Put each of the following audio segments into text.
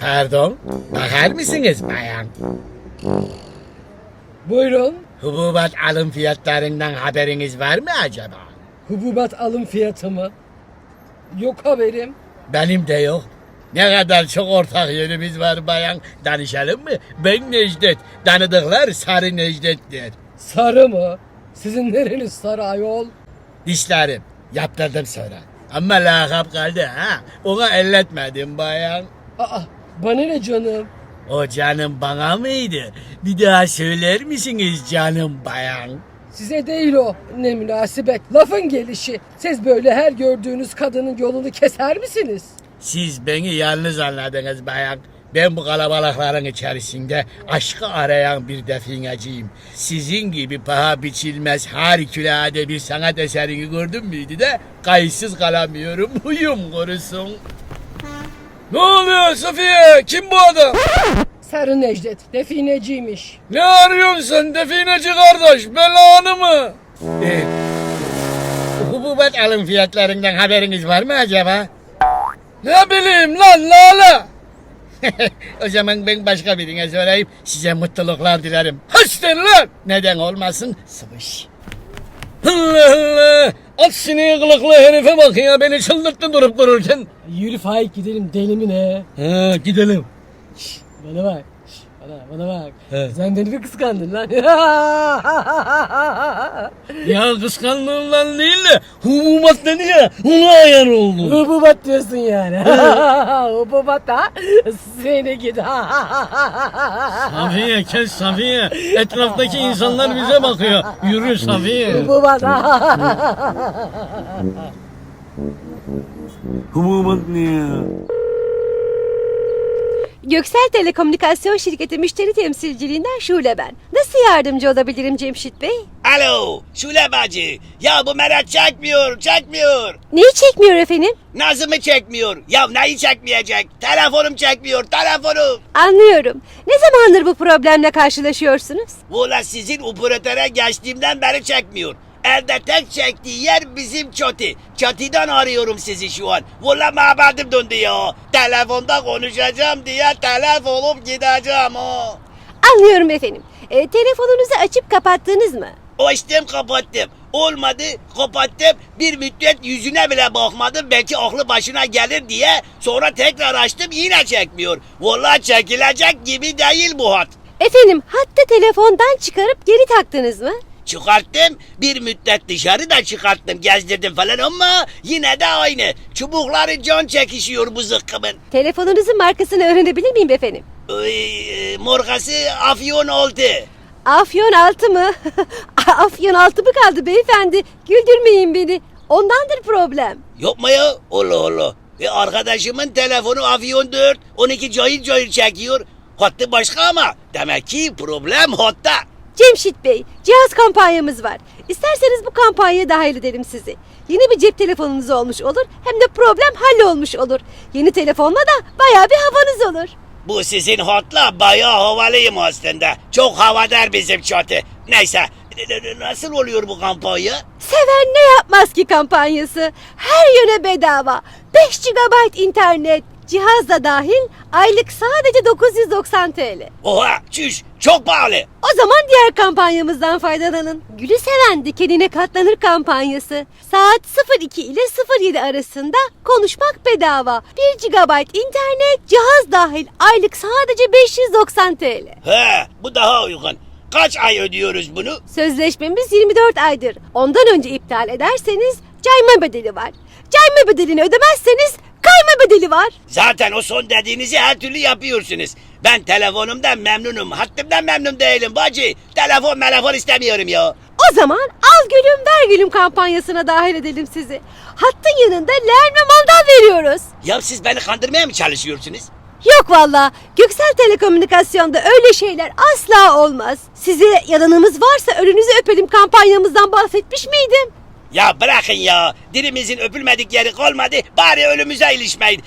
Pardon, bakar mısınız bayan? Buyurun. Hububat alım fiyatlarından haberiniz var mı acaba? Hububat alım fiyatı mı? Yok haberim. Benim de yok. Ne kadar çok ortak yönümüz var bayan. Danışalım mı? Ben Necdet. Tanıdıklar Sarı Necdet'tir. Sarı mı? Sizin nereniz sarı ayol? Dişlerim. Yaptırdım sonra. Ama lakap kaldı ha. Ona elletmedim bayan. Aa, bana ne canım? O canım bana mıydı? Bir daha söyler misiniz canım bayan? Size değil o. Ne münasebet. Lafın gelişi. Siz böyle her gördüğünüz kadının yolunu keser misiniz? Siz beni yalnız anladınız bayan. Ben bu kalabalıkların içerisinde aşkı arayan bir defineciyim. Sizin gibi paha biçilmez harikulade bir sanat eserini gördüm müydü de kayıtsız kalamıyorum. Huyum korusun. Ne oluyor Safiye? Kim bu adam? Sarı Necdet. Defineciymiş. Ne arıyorsun sen defineci kardeş? Belanı mı? Ee, hububat alım fiyatlarından haberiniz var mı acaba? Ne bileyim lan lala. o zaman ben başka birine sorayım. Size mutluluklar dilerim. Hoşçakalın lan. Neden olmasın? Sıvış. Allah Allah. At sineği kılıklı herife bak ya. Beni çıldırttın durup dururken. Yürü Faik gidelim deli mi ne? Ha, gidelim. Bana bak. Bana, bana bak. He. Sen beni mi kıskandın lan? Ya kıskandığımdan değil de hububat dedi ya ona ayar oldum. Hububat diyorsun yani. Hububat da seni git. Safiye kes Safiye. Etraftaki insanlar bize bakıyor. Yürü Safiye. Hububat. Hububat ne ya? Göksel Telekomünikasyon Şirketi müşteri temsilciliğinden Şule ben. Nasıl yardımcı olabilirim Cemşit Bey? Alo Şule bacı. Ya bu Meral çekmiyor çekmiyor. Neyi çekmiyor efendim? Nasıl mı çekmiyor? Ya neyi çekmeyecek? Telefonum çekmiyor telefonum. Anlıyorum. Ne zamandır bu problemle karşılaşıyorsunuz? Valla sizin operatöre geçtiğimden beri çekmiyor. Evde tek çektiği yer bizim çatı. Çatıdan arıyorum sizi şu an. Valla mabadım döndü ya. Telefonda konuşacağım diye telef olup gideceğim ha. Anlıyorum efendim. E, telefonunuzu açıp kapattınız mı? Açtım kapattım. Olmadı kapattım. Bir müddet yüzüne bile bakmadım. Belki aklı başına gelir diye. Sonra tekrar açtım yine çekmiyor. Vallahi çekilecek gibi değil bu hat. Efendim hattı telefondan çıkarıp geri taktınız mı? Çıkarttım. Bir müddet dışarı da çıkarttım. Gezdirdim falan ama yine de aynı. Çubukları can çekişiyor bu zıkkımın. Telefonunuzun markasını öğrenebilir miyim efendim? Ee, morgası afyon oldu. Afyon 6 mı? Afyon 6 mı kaldı beyefendi? Güldürmeyin beni. Ondandır problem. Yapma ya. Allah Allah. E arkadaşımın telefonu Avion 4. 12 cayır cayır çekiyor. Hattı başka ama. Demek ki problem hatta. Cemşit Bey, cihaz kampanyamız var. İsterseniz bu kampanyaya dahil edelim sizi. Yeni bir cep telefonunuz olmuş olur hem de problem hallolmuş olur. Yeni telefonla da bayağı bir havanız olur. Bu sizin hatla bayağı havalıyım aslında. Çok havadar bizim çatı. Neyse. Nasıl oluyor bu kampanya? Seven ne yapmaz ki kampanyası? Her yöne bedava. 5 GB internet, cihaz da dahil aylık sadece 990 TL. Oha çüş çok pahalı. O zaman diğer kampanyamızdan faydalanın. Gülü seven dikenine katlanır kampanyası. Saat 02 ile 07 arasında konuşmak bedava. 1 GB internet, cihaz dahil aylık sadece 590 TL. He bu daha uygun. Kaç ay ödüyoruz bunu? Sözleşmemiz 24 aydır. Ondan önce iptal ederseniz cayma bedeli var. Cayma bedelini ödemezseniz kayma bedeli var. Zaten o son dediğinizi her türlü yapıyorsunuz. Ben telefonumdan memnunum. Hattımdan memnun değilim bacı. Telefon telefon istemiyorum ya. O zaman al gülüm ver gülüm kampanyasına dahil edelim sizi. Hattın yanında leğen ve mandal veriyoruz. Ya siz beni kandırmaya mı çalışıyorsunuz? Yok valla. Göksel Telekomünikasyon'da öyle şeyler asla olmaz. Size yalanımız varsa önünüzü öpelim kampanyamızdan bahsetmiş miydim? Ya bırakın ya. Dilimizin öpülmedik yeri kalmadı. Bari ölümüze ilişmeyin.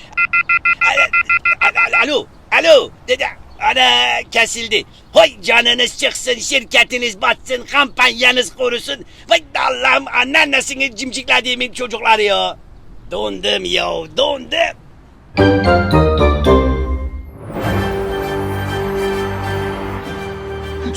Alo, alo. Dede, ana kesildi. Hay canınız çıksın, şirketiniz batsın, kampanyanız korusun. Vay Allah'ım anneannesini cimciklediğimin çocukları ya. Dondum ya, dondum.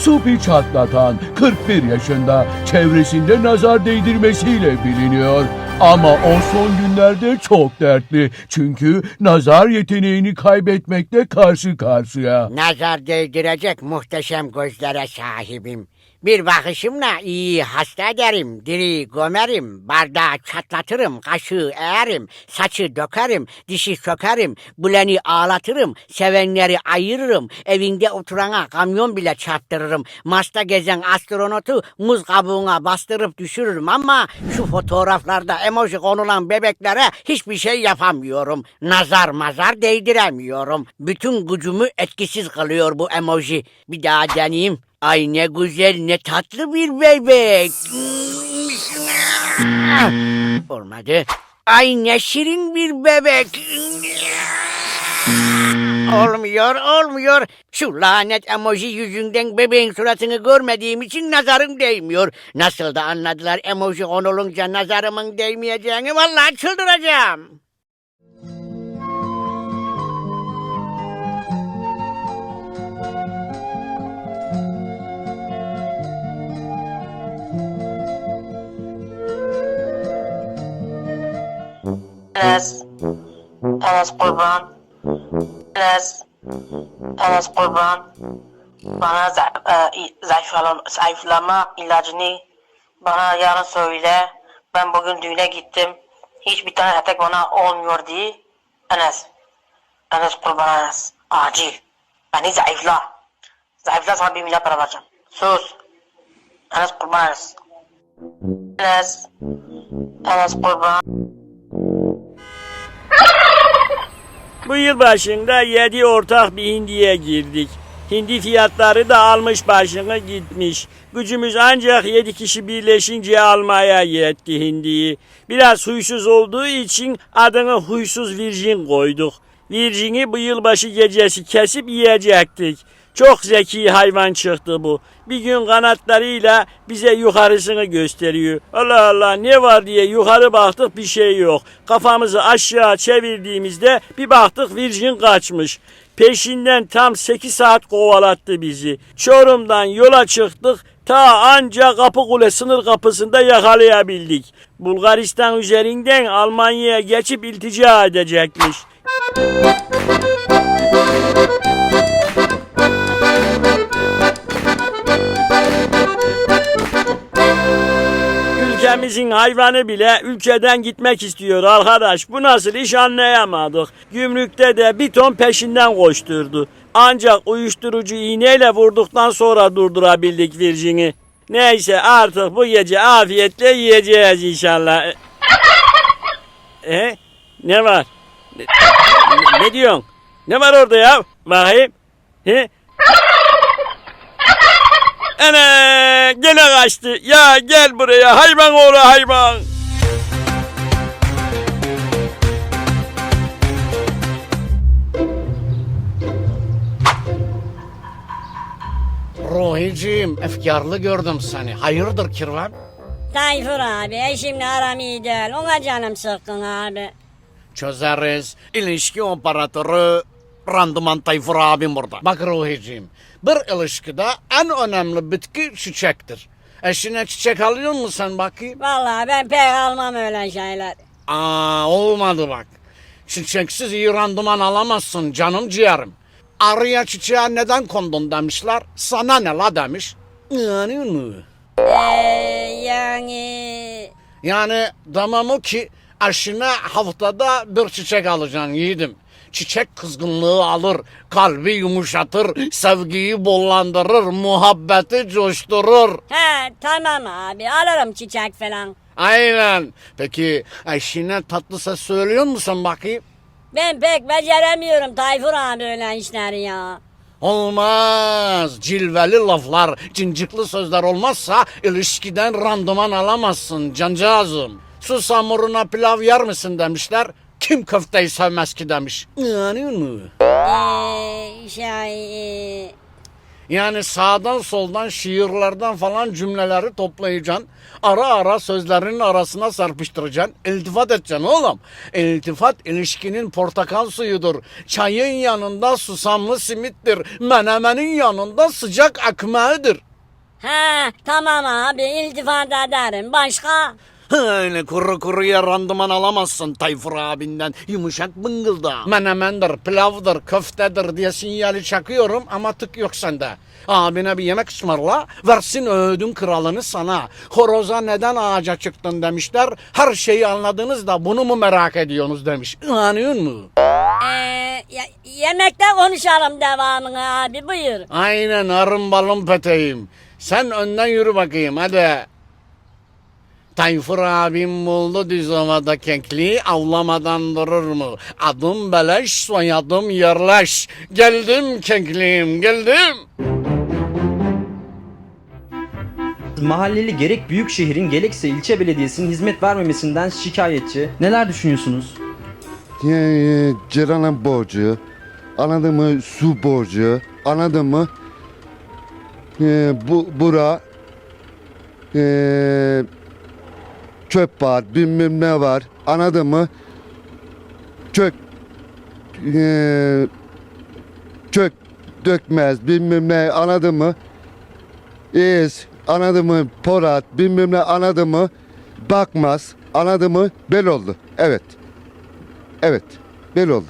Supi çatlatan 41 yaşında çevresinde nazar değdirmesiyle biliniyor. Ama o son günlerde çok dertli. Çünkü nazar yeteneğini kaybetmekle karşı karşıya. Nazar değdirecek muhteşem gözlere sahibim. Bir bakışımla iyi hasta ederim, diri gömerim, bardağı çatlatırım, kaşığı eğerim, saçı dökerim, dişi sökerim, buleni ağlatırım, sevenleri ayırırım, evinde oturana kamyon bile çarptırırım, Mars'ta gezen astronotu muz kabuğuna bastırıp düşürürüm ama şu fotoğraflarda emoji konulan bebeklere hiçbir şey yapamıyorum. Nazar mazar değdiremiyorum. Bütün gücümü etkisiz kılıyor bu emoji. Bir daha deneyeyim. Ay ne güzel ne tatlı bir bebek. Olmadı. Ay ne şirin bir bebek. Olmuyor, olmuyor. Şu lanet emoji yüzünden bebeğin suratını görmediğim için nazarım değmiyor. Nasıl da anladılar emoji konulunca nazarımın değmeyeceğini vallahi çıldıracağım. Enes. Enes kurban. Enes. Enes kurban. Bana e, zayıflama, zayıflama ilacını bana yarın söyle. Ben bugün düğüne gittim. Hiçbir tane etek bana olmuyor diye. Enes. Enes kurban Enes. Acil. Beni zayıfla. Zayıfla sana bir milyar para vereceğim. Sus. Enes kurban Enes. Enes. Enes kurban. Bu yıl başında yedi ortak bir hindiye girdik. Hindi fiyatları da almış başını gitmiş. Gücümüz ancak yedi kişi birleşince almaya yetti hindiyi. Biraz huysuz olduğu için adını huysuz virjin koyduk. Virjini bu yılbaşı gecesi kesip yiyecektik. Çok zeki hayvan çıktı bu. Bir gün kanatlarıyla bize yukarısını gösteriyor. Allah Allah ne var diye yukarı baktık bir şey yok. Kafamızı aşağı çevirdiğimizde bir baktık virjin kaçmış. Peşinden tam 8 saat kovalattı bizi. Çorum'dan yola çıktık. Ta anca kapı kule sınır kapısında yakalayabildik. Bulgaristan üzerinden Almanya'ya geçip iltica edecekmiş. Ülkemizin hayvanı bile ülkeden gitmek istiyor arkadaş. Bu nasıl iş anlayamadık. Gümrükte de bir ton peşinden koşturdu. Ancak uyuşturucu iğneyle vurduktan sonra durdurabildik Virgin'i. Neyse artık bu gece afiyetle yiyeceğiz inşallah. E? Ne var? Ne, ne- ne diyorsun? Ne var orada ya? Bakayım. He? Ana gene kaçtı. Ya gel buraya hayvan oğlu hayvan. Ruhiciğim, efkarlı gördüm seni. Hayırdır kirvan? Tayfur abi eşimle aram iyi değil. Ona canım sıkkın abi. Çözeriz. İlişki operatörü Randıman Tayfur abim burada. Bak Ruhiciğim, bir ilişkide en önemli bitki çiçektir. Eşine çiçek alıyor musun sen bakayım? Vallahi ben pek almam öyle şeyler. Aa olmadı bak. Çiçeksiz iyi randıman alamazsın canım ciğerim. Arıya çiçeğe neden kondun demişler. Sana ne la demiş. Yani mı? Ee, yani... Yani demem ki eşine haftada bir çiçek alacaksın yiğidim. Çiçek kızgınlığı alır, kalbi yumuşatır, sevgiyi bollandırır, muhabbeti coşturur. He tamam abi alırım çiçek falan. Aynen. Peki eşine tatlı ses söylüyor musun bakayım? Ben pek beceremiyorum Tayfur abi öyle işleri ya. Olmaz. Cilveli laflar, cincikli sözler olmazsa ilişkiden randıman alamazsın cancağızım. Su hamuruna pilav yer misin demişler. Kim köfteyi sevmez ki demiş. Yani mi? Ee, şey... e, Yani sağdan soldan şiirlerden falan cümleleri toplayacaksın. Ara ara sözlerinin arasına sarpıştıracaksın. İltifat edeceksin oğlum. İltifat ilişkinin portakal suyudur. Çayın yanında susamlı simittir. Menemenin yanında sıcak ekmeğidir. He tamam abi iltifat ederim. Başka? Öyle kuru kuruya randıman alamazsın Tayfur abinden. Yumuşak bıngılda. Menemendir, pilavdır, köftedir diye sinyali çakıyorum ama tık yok sende. Abine bir yemek ısmarla, versin öğüdün kralını sana. Horoza neden ağaca çıktın demişler. Her şeyi anladınız da bunu mu merak ediyorsunuz demiş. İnanıyor mu? Ee, yemekte konuşalım devamını abi buyur. Aynen arın balın peteğim. Sen önden yürü bakayım hadi. Tayfur abim buldu düz ovada kekliği avlamadan durur mu? Adım beleş soyadım yerleş. Geldim kekliğim geldim. Mahalleli gerek büyük şehrin gerekse ilçe belediyesinin hizmet vermemesinden şikayetçi. Neler düşünüyorsunuz? Yani Ceren'in borcu, anladın mı? Su borcu, anladın mı? Ee, bu bura ee, çöp var, bilmem ne var, anladın mı? Çök ee, çök dökmez, bilmem ne, anladın mı? İz, anladın mı? Porat, bilmem ne, anladın mı? Bakmaz, anladın mı? Bel oldu. Evet. Evet. Belli oldu.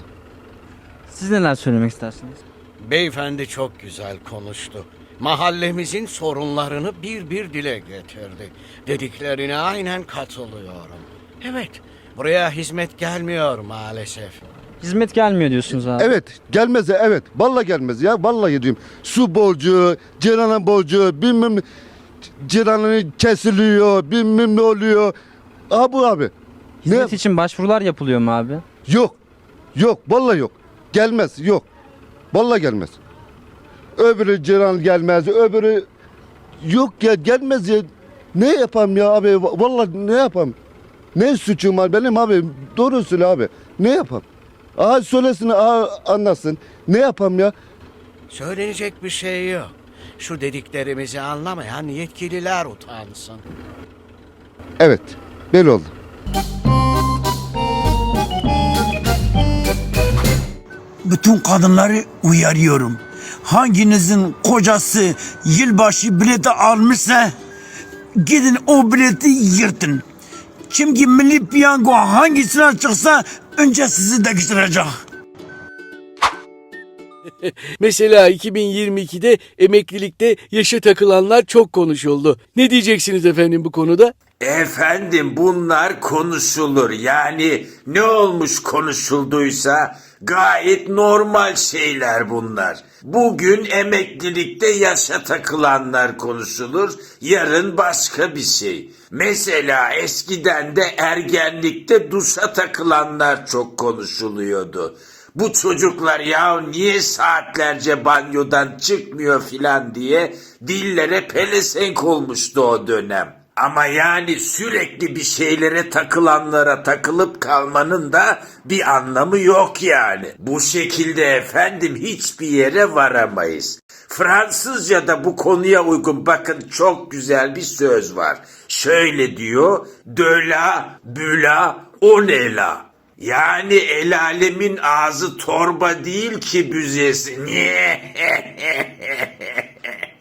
Siz neler söylemek istersiniz? Beyefendi çok güzel konuştu. Mahallemizin sorunlarını bir bir dile getirdi. Dediklerine aynen katılıyorum. Evet, buraya hizmet gelmiyor maalesef. Hizmet gelmiyor diyorsunuz abi. Evet. Gelmez evet. Vallahi gelmez ya. Vallahi diyorum. Su borcu, Ceren'in borcu, bilmem ne. Kesiliyor, bilmem ne oluyor. Abi abi. Hizmet Ne? için başvurular yapılıyor mu abi? Yok. Yok. Vallahi yok. Gelmez. Yok. Vallahi gelmez. Öbürü Ceren gelmez. Öbürü yok ya gelmez ya. Ne yapayım ya abi? Vallahi ne yapayım? Ne suçum var benim abi? Doğru söyle abi. Ne yapayım? Aha söylesin, aha anlasın. Ne yapayım ya? Söylenecek bir şey yok. Şu dediklerimizi anlamayan yetkililer utansın. Evet. Belli oldu. bütün kadınları uyarıyorum. Hanginizin kocası yılbaşı bileti almışsa gidin o bileti yırtın. Çünkü milli piyango hangisine çıksa önce sizi değiştirecek. Mesela 2022'de emeklilikte yaşa takılanlar çok konuşuldu. Ne diyeceksiniz efendim bu konuda? Efendim bunlar konuşulur. Yani ne olmuş konuşulduysa gayet normal şeyler bunlar. Bugün emeklilikte yaşa takılanlar konuşulur, yarın başka bir şey. Mesela eskiden de ergenlikte duşa takılanlar çok konuşuluyordu. Bu çocuklar ya niye saatlerce banyodan çıkmıyor filan diye dillere pelesenk olmuştu o dönem. Ama yani sürekli bir şeylere takılanlara takılıp kalmanın da bir anlamı yok yani. Bu şekilde efendim hiçbir yere varamayız. Fransızca'da bu konuya uygun bakın çok güzel bir söz var. Şöyle diyor, de la, büla, onela. Yani el alemin ağzı torba değil ki büzesi. Niye?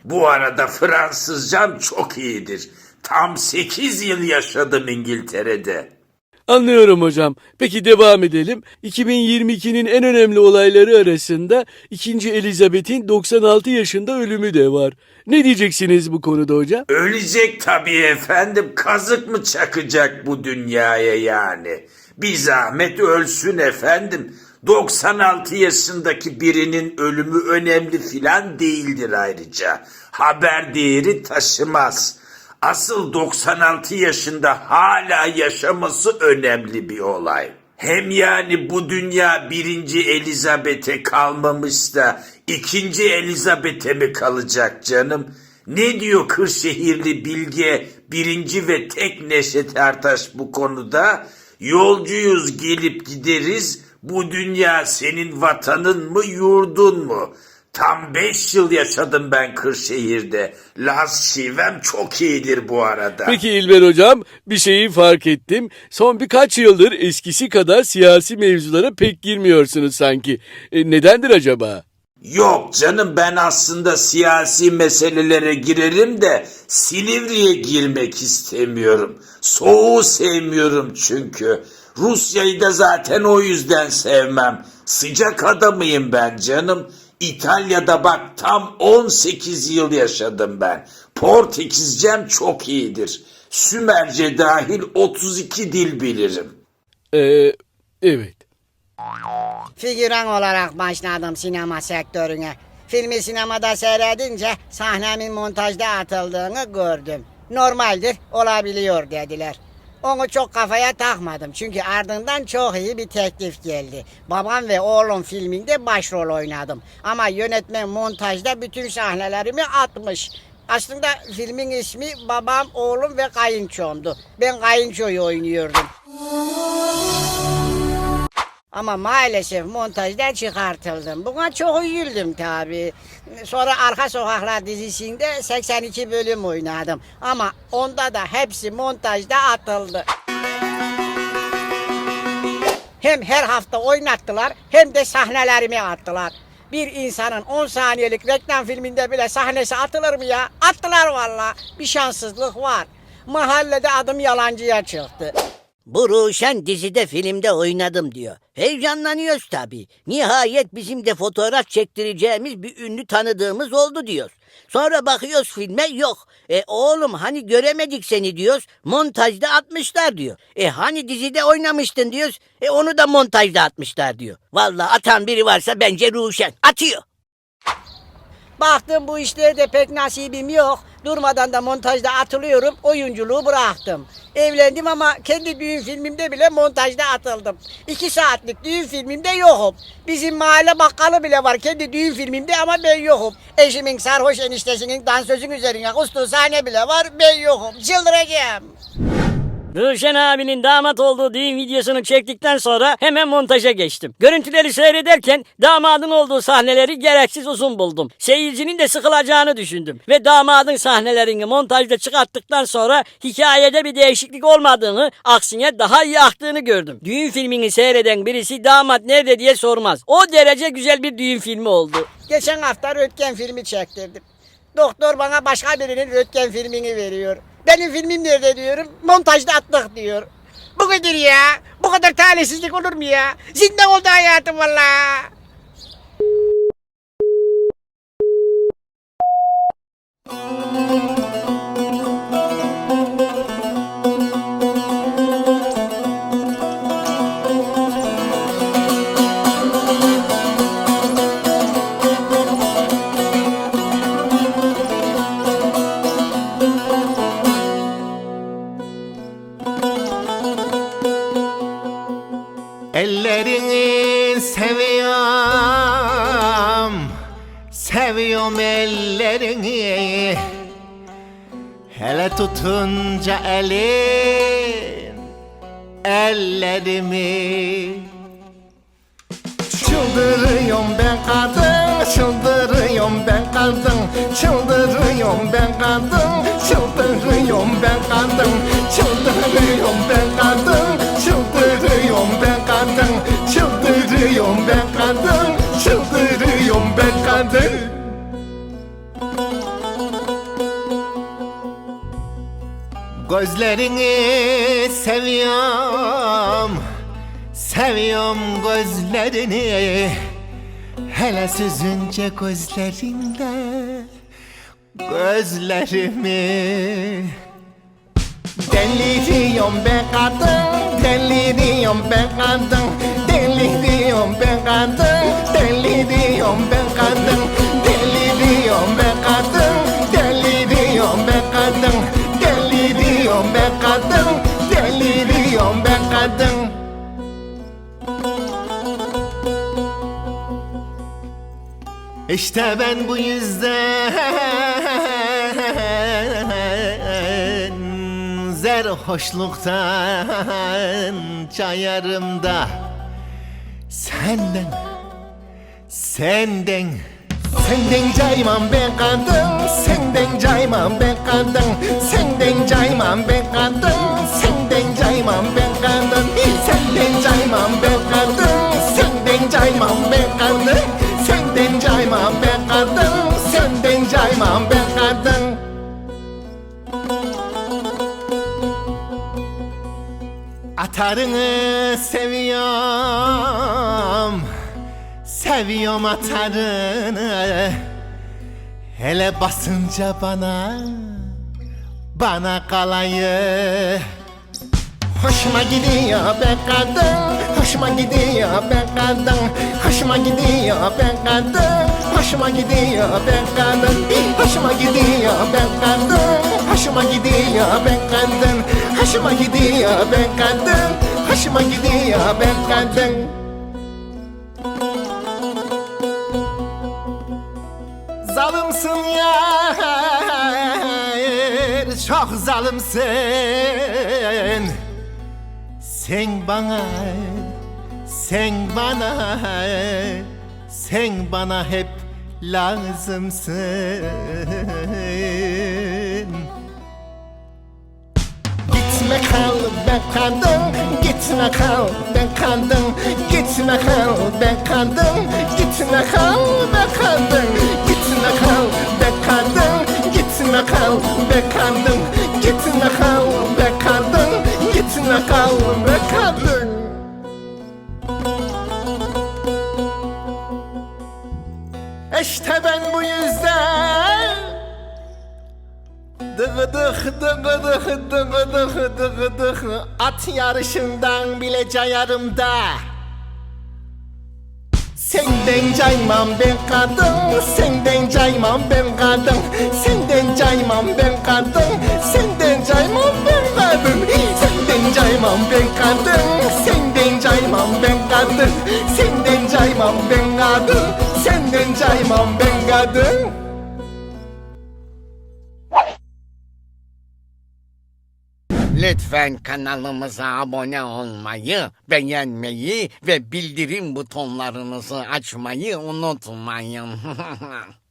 Bu arada Fransızcam çok iyidir. Tam 8 yıl yaşadım İngiltere'de. Anlıyorum hocam. Peki devam edelim. 2022'nin en önemli olayları arasında 2. Elizabeth'in 96 yaşında ölümü de var. Ne diyeceksiniz bu konuda hocam? Ölecek tabii efendim. Kazık mı çakacak bu dünyaya yani? Bir zahmet ölsün efendim. 96 yaşındaki birinin ölümü önemli filan değildir ayrıca. Haber değeri taşımaz. Asıl 96 yaşında hala yaşaması önemli bir olay. Hem yani bu dünya birinci Elizabeth'e kalmamış da ikinci Elizabeth'e mi kalacak canım? Ne diyor Kırşehirli Bilge birinci ve tek Neşet Ertaş bu konuda? Yolcuyuz gelip gideriz bu dünya senin vatanın mı yurdun mu? Tam 5 yıl yaşadım ben Kırşehir'de. Laz şivem çok iyidir bu arada. Peki İlber hocam bir şeyi fark ettim. Son birkaç yıldır eskisi kadar siyasi mevzulara pek girmiyorsunuz sanki. E, nedendir acaba? Yok canım ben aslında siyasi meselelere girerim de Silivri'ye girmek istemiyorum. Soğuğu sevmiyorum çünkü. Rusya'yı da zaten o yüzden sevmem. Sıcak adamıyım ben canım. İtalya'da bak tam 18 yıl yaşadım ben. Portekizcem çok iyidir. Sümerce dahil 32 dil bilirim. E, evet. Figüran olarak başladım sinema sektörüne. Filmi sinemada seyredince sahnemin montajda atıldığını gördüm. Normaldir, olabiliyor dediler. Onu çok kafaya takmadım çünkü ardından çok iyi bir teklif geldi. Babam ve oğlum filminde başrol oynadım. Ama yönetmen montajda bütün sahnelerimi atmış. Aslında filmin ismi Babam, Oğlum ve Kayınçom'du. Ben kayınçoyu oynuyordum. Ama maalesef montajdan çıkartıldım. Buna çok üzüldüm tabii. Sonra Arka Sokaklar dizisinde 82 bölüm oynadım. Ama onda da hepsi montajda atıldı. Hem her hafta oynattılar hem de sahnelerimi attılar. Bir insanın 10 saniyelik reklam filminde bile sahnesi atılır mı ya? Attılar valla. Bir şanssızlık var. Mahallede adım yalancıya çıktı. Bu Ruşen dizide filmde oynadım diyor. Heyecanlanıyoruz tabii. Nihayet bizim de fotoğraf çektireceğimiz bir ünlü tanıdığımız oldu diyoruz. Sonra bakıyoruz filme yok. E oğlum hani göremedik seni diyoruz. Montajda atmışlar diyor. E hani dizide oynamıştın diyoruz. E onu da montajda atmışlar diyor. Vallahi atan biri varsa bence Ruşen. Atıyor. Baktım bu işlerde pek nasibim yok. Durmadan da montajda atılıyorum. Oyunculuğu bıraktım. Evlendim ama kendi düğün filmimde bile montajda atıldım. İki saatlik düğün filmimde yokum. Bizim mahalle bakkalı bile var kendi düğün filmimde ama ben yokum. Eşimin sarhoş eniştesinin dansözün üzerine kustuğu sahne bile var ben yokum. Çıldıracağım. Ruşen abinin damat olduğu düğün videosunu çektikten sonra hemen montaja geçtim. Görüntüleri seyrederken damadın olduğu sahneleri gereksiz uzun buldum. Seyircinin de sıkılacağını düşündüm. Ve damadın sahnelerini montajda çıkarttıktan sonra hikayede bir değişiklik olmadığını, aksine daha iyi aktığını gördüm. Düğün filmini seyreden birisi damat nerede diye sormaz. O derece güzel bir düğün filmi oldu. Geçen hafta röntgen filmi çektirdim. Doktor bana başka birinin röntgen filmini veriyor. Benim filmim nerede diyorum. Montajda attık diyor. Bu kadar ya. Bu kadar talihsizlik olur mu ya? Zindan oldu hayatım valla. Ellerini Seviyorum ellerini. Hele tutunca elin Ellerimi. Çıldırıyorum ben kadın Çıldırıyorum ben kadın. Çıldırıyorum ben kadın Çıldırıyorum ben kadın. Çıldırıyorum ben kadın Çıldırıyorum ben kadın. Çıldırıyorum ben kadın Çıldırıyorum ben kadın Gözlerini seviyorum. Seviyorum gözlerini. Hele süzünce gözlerinde Gözlerimi. Deliriyorum ben kadın Deliriyorum ben kadın. Deliriyorum ben kadın Deliriyorum ben kadın Deliriyorum ben kadın Deliriyorum ben kadın İşte ben bu yüzden Zerhoşluktan çayarım da Senden Senden Senden caymam ben kadın Senden caymam ben kadın. Senden caymam ben kadın Senden caymam ben kadın. Senden caymam ben kadın Senden caymam ben kadın. Senden caymam ben kadın Senden caymam ben kadın. Atarını seviyorum Seviyorum atarını. Hele basınca bana Bana kalayı. Hoşuma gidiyor be kadın Hoşuma gidiyor be kadın. Hoşuma gidiyor be kadın Hoşuma gidiyor be kadın. Hoşuma gidiyor be kadın Hoşuma gidiyor be kadın. Hoşuma gidiyor be kadın Hoşuma gidiyor be kadın Zalımsın ya. Çok zalimsin. Sen bana Sen bana Sen bana hep lazımsın. Gitme kal be kadın Gitme kal be kadın Gitme kal be kadın Gitme kal be kadın Gitme kal be kadın Gitme kal be kadın Gitme kal be kadın Gitme kal be kadın İşte ben bu yüzden Dıgıdık dıgıdık dıgıdık dıgıdık At yarışından bile cayarım da Senden caymam ben kadın Senden caymam ben kadın. Senden caymam ben kadın Senden caymam ben kadın. Senden caymam ben kadın Senden caymam ben kadın. Senden caymam ben kadın Senden caymam ben kadın Lütfen kanalımıza abone olmayı, beğenmeyi ve bildirim butonlarınızı açmayı unutmayın.